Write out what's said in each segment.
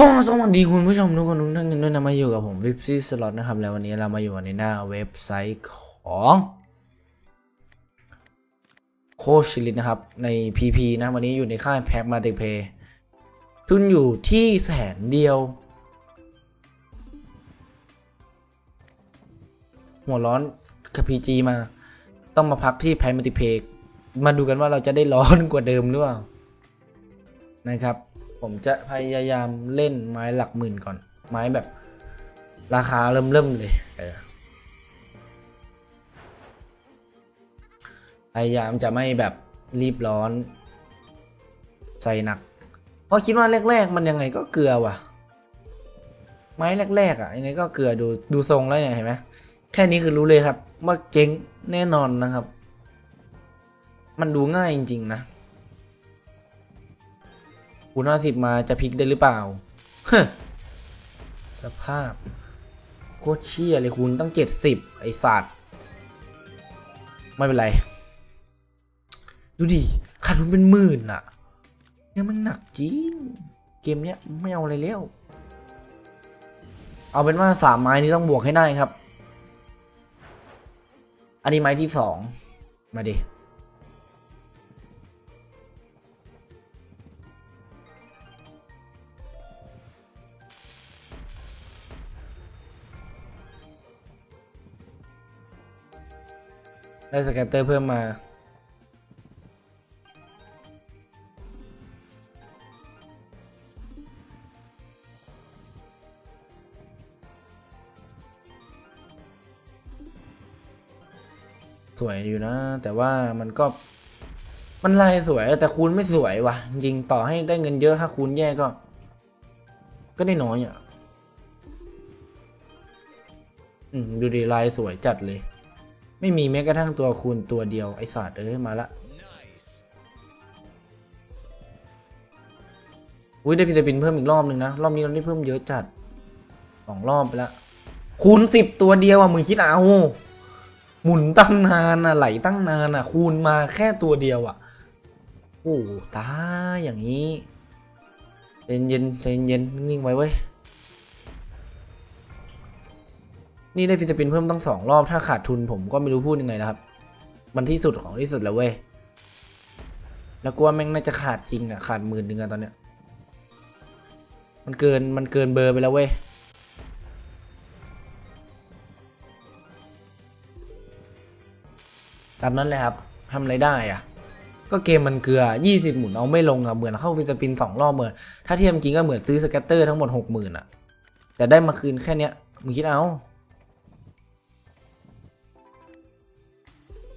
ก็สวัสดีคุณผู้ชมทุกคนทุกท่านกันด้วยนะมาอยู่กับผมวิปซี่สล็อตนะครับ แล้ววันนี้เรามาอยู่ในหน้าเว็บไซต์ของโคชิลิตนะครับ ใน PP นะวันนี้อยู่ในค่ายแพ็กมาเตเพย์ทุนอยู่ที่แสนเดียว หัวร้อนกับพีจีมา ต้องมาพักที่แพนมัติเพย์มาดูกันว่าเราจะได้ร้อนกว่าเดิมหรือเปล่านะครับ ผมจะพยายามเล่นไม้หลักหมื่นก่อน ไม้แบบ ราคาเริ่มเริ่มๆเลยเออพยายามจะไม่แบบรีบร้อน ใส่หนัก เพราะคิดว่าแรก ๆ มันยังไงก็เกลือว่ะ ไม้แรก ๆ อะยังไงก็เกลือดูดูทรงแล้วเนี่ยเห็นไหมแค่นี้คือรู้เลยครับ ว่าเจ๊งแน่นอนนะครับ มันดูง่ายจริง ๆ นะ คูณห้าสิบมาจะพลิกได้หรือเปล่าสภาพโคตรเชี่ยเลยคุณตั้งเจ็ดสิบไอสัตว์ไม่เป็นไร ดูดิขาดทุนเป็นหมื่นอะเนี่ยมันหนักจริง เกมเนี้ยไม่เอาอะไรแล้ว เอาเป็นว่าสามไม้นี้ต้องบวกให้ได้ครับ อันนี้ไม้ที่สองมาดิ ได้สแกตเตอร์เพิ่มมา สวยอยู่นะ แต่ว่ามันก็ มันลายสวยแต่คูณไม่สวยว่ะ จริงต่อให้ได้เงินเยอะถ้าคูณแย่ก็ ก็ได้น้อยอะ อืม ดูดีลายสวยจัดเลย ไม่มีแม้กระทั่งตัวคูณตัวเดียวไอศาสตร์เอ้ยมาละอุ้ยได้ฟิลิปปินส์เพิ่มอีกรอบหนึ่งนะ รอบนี้เราได้เพิ่มเยอะจัดสองรอบไปล้วคูณสิบตัวเดียวอะมึงคิดเอาหมุนตั้งนานอะไหลตั้งนานอะ คูณมาแค่ตัวเดียวอะโอ้ตายอย่างนี้ใจเย็นใจเย็นนิ่งๆไว้เว้ย นี่ได้ฟิลิปปินส์เพิ่มตั้งสองรอบถ้าขาดทุนผมก็ไม่รู้พูดยังไงนะครับ มันที่สุดของที่สุดแล้วเว้ย แล้วกลัวแม่งน่าจะขาดจริงอะขาดหมื่นหนึ่งอะตอนเนี้ย มันเกินมันเกินเบอร์ไปแล้วเว้ยตามนั้นเลยครับทำอะไรได้อะก็เกมมันเกลือ 20 หมุนเอาไม่ลงอะเหมือนเข้าฟิลิปปินส์สองรอบเหมือน ถ้าเทียมจริงก็เหมือนซื้อสแกตเตอร์ทั้งหมด 60,000อะแต่ได้มาคืนแค่เนี้ยมึงคิดเอา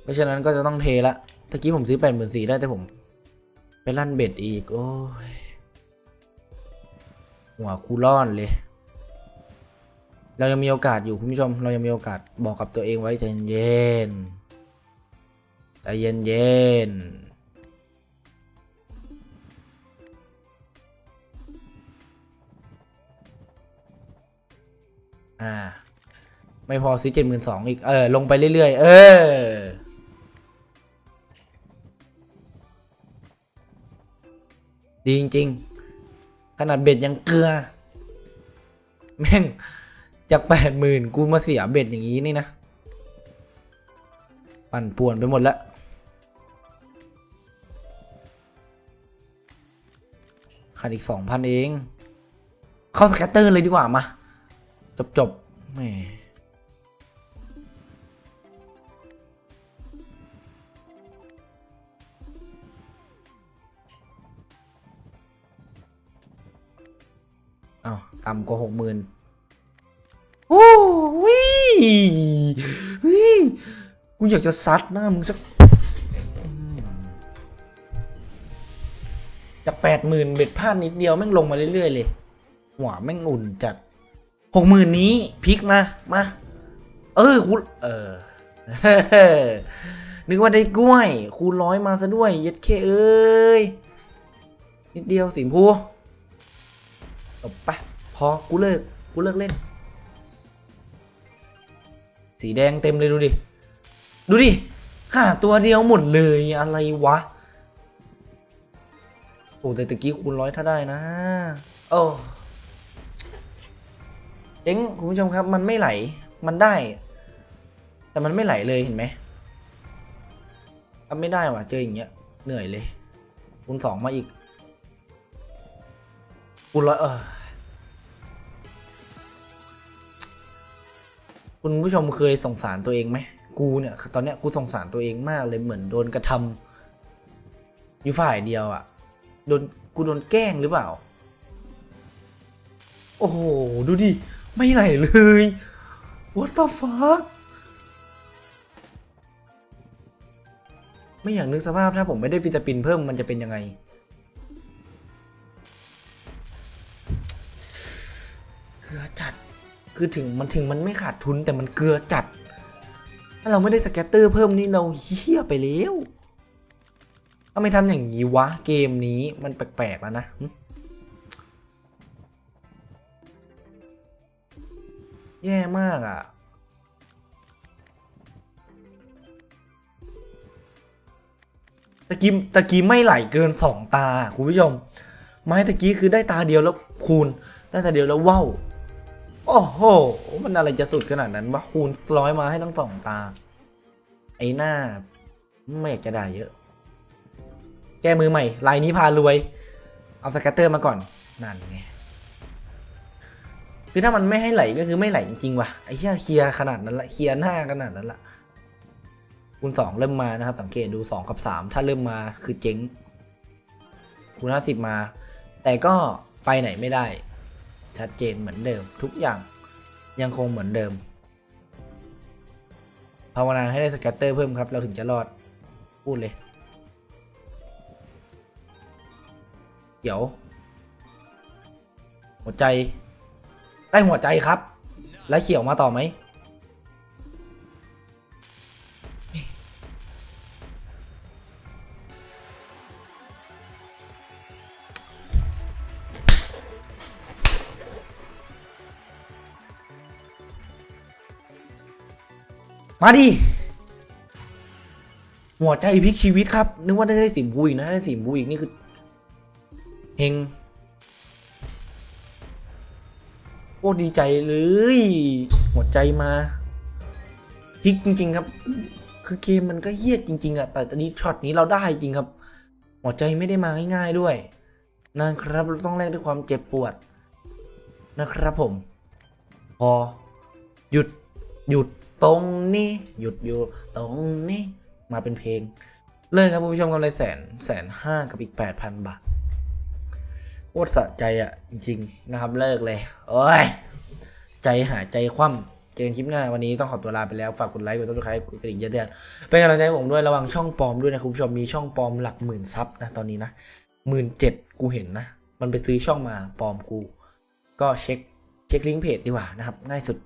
เพราะฉะนั้นก็จะต้องเทละตะกี้ผมซื้อแปดหมื่นสี่ได้แต่ผม ไปลั่นเบ็ดอีก โอ้ย หัวคูร่อนเลย เรายังมีโอกาสอยู่คุณผู้ชม เรายังมีโอกาสบอกกับตัวเองไว้ใจเย็นใจเย็นเย็นอ่า ไม่พอซื้อเจ็ดหมื่นสองอีก เออ ลงไปเรื่อยๆ เออ ดีจริง ๆ ขนาดเบ็ดยังเกลือ แม่งจากแปดหมื่นกูมาเสียเบ็ดอย่างนี้นี่นะ ปั่นป่วนไปหมดแล้วขาดอีกสองพันเอง เข้าสแกตเตอร์เลยดีกว่ามา จบจบแหม อ้าวต่ำกว่าหกหมื่นโอ้วิวิกูอยากจะซัดหน้ามึงสักอืมจากแปดหมื่นเบ็ดพลาดนิดเดียว แม่งลงมาเรื่อย ๆ เลย หัวแม่งอุ่นจัดหกหมื่นนี้พลิกมา มา เออคูเออนึกว่าได้กล้วย คูณร้อยมาซะด้วย เย็ดเคเอ้ย นิดเดียวสิมพูจบ ไปพอกูเลิกกูเลิกเล่น สีแดงเต็มเลยดูดิ ดูดิขาตัวเดียวหมดเลยอะไรวะ โอ้แต่ตะกี้คูณร้อยถ้าได้นะโอ้เจ๊งคุณผู้ชมครับมันไม่ไหลมันได้ แต่มันไม่ไหลเลยเห็นไหมทำไม่ได้ว่ะเจออย่างเงี้ยเหนื่อยเลยคูณสองมาอีก คูณร้อยเออคุณผู้ชมเคยสงสารตัวเองไหม กูเนี่ย ตอนเนี้ยกูสงสารตัวเองมากเลยเหมือนโดนกระทำอยู่ฝ่ายเดียวอะ่ะ โดนกูโดนแกล้งหรือเปล่า โอ้โห ดูดิ ไม่ไหลเลย what the fuck ไม่อยากนึกสภาพถ้าผมไม่ได้ฟิตาปินเพิ่มมันจะเป็นยังไง คือถึงมันถึงมันไม่ขาดทุนแต่มันเกลือจัด ถ้าเราไม่ได้สแกตเตอร์เพิ่มนี่เราเฮี้ยไปแล้วทำไมทำอย่างนี้วะ เกมนี้มันแปลกๆแล้วนะแย่มากอะ่ะ ตะกี้ตะกี้ไม่ไหลเกินสองตา คุณผู้ชม ไม้ตะกี้คือได้ตาเดียวแล้วคูณ ได้ตาเดียวแล้วว้าว โอ้โห มันอะไรจะสุดขนาดนั้นวะคูณร้อยมาให้ทั้งสองตา ไอ้หน้า ไม่อยากจะได้เยอะ แก้มือใหม่ ลายนี้พารวย เอาสแกตเตอร์มาก่อน นั่นไง คือถ้ามันไม่ให้ไหลก็คือไม่ไหลจริงๆว่ะ ไอ้เหี้ยเคลียขนาดนั้นละ เคลียหน้าขนาดนั้นละคูณสองเริ่มมานะครับ สังเกตดูสองกับสามถ้าเริ่มมาคือเจ๊งคูณห้าสิบมา แต่ก็ไปไหนไม่ได้ ชัดเจนเหมือนเดิม ทุกอย่างยังคงเหมือนเดิม ภาวนาให้ได้สแกตเตอร์เพิ่มครับ เราถึงจะรอด พูดเลย เดี๋ยว หัวใจ ได้หัวใจครับ แล้วเขียวมาต่อไหม มาดิ หัวใจพลิกชีวิตครับ นึกว่าได้สิมบูอีกนะได้สิมบูอีกนี่คือเฮงโคตรดีใจเลย หัวใจมาพลิกจริง ๆ ครับ คือเกมมันก็เฮี้ยจริง ๆอะแต่ตอนนี้ช็อตนี้เราได้จริงครับ หัวใจไม่ได้มาง่ายๆด้วยนะครับเราต้องแลกด้วยความเจ็บปวดนะครับผม พอ หยุดหยุด ตรงนี้หยุดอยู่ตรงนี้มาเป็นเพลง เลยครับคุณผู้ชมกำไรแสนแสนห้ากับอีกแปดพันบาทโคตรสะใจอะ จริงนะครับเลิกเลยโอ้ยใจหายใจคว่ำเจอกันคลิปหน้าวันนี้ต้องขอตัวลาไปแล้ว ฝากกดไลค์กดซับสไครต์กดกระดิ่งเยอะๆเป็นกำลังใจผมด้วยระวังช่องปลอมด้วยนะคุณผู้ชมมีช่องปลอมหลักหมื่นซับนะตอนนี้นะหมื่นเจ็ดกูเห็นนะ มันไปซื้อช่องมาปลอมกู ก็เช็คเช็คลิงก์เพจดีกว่านะครับ ง่ายสุด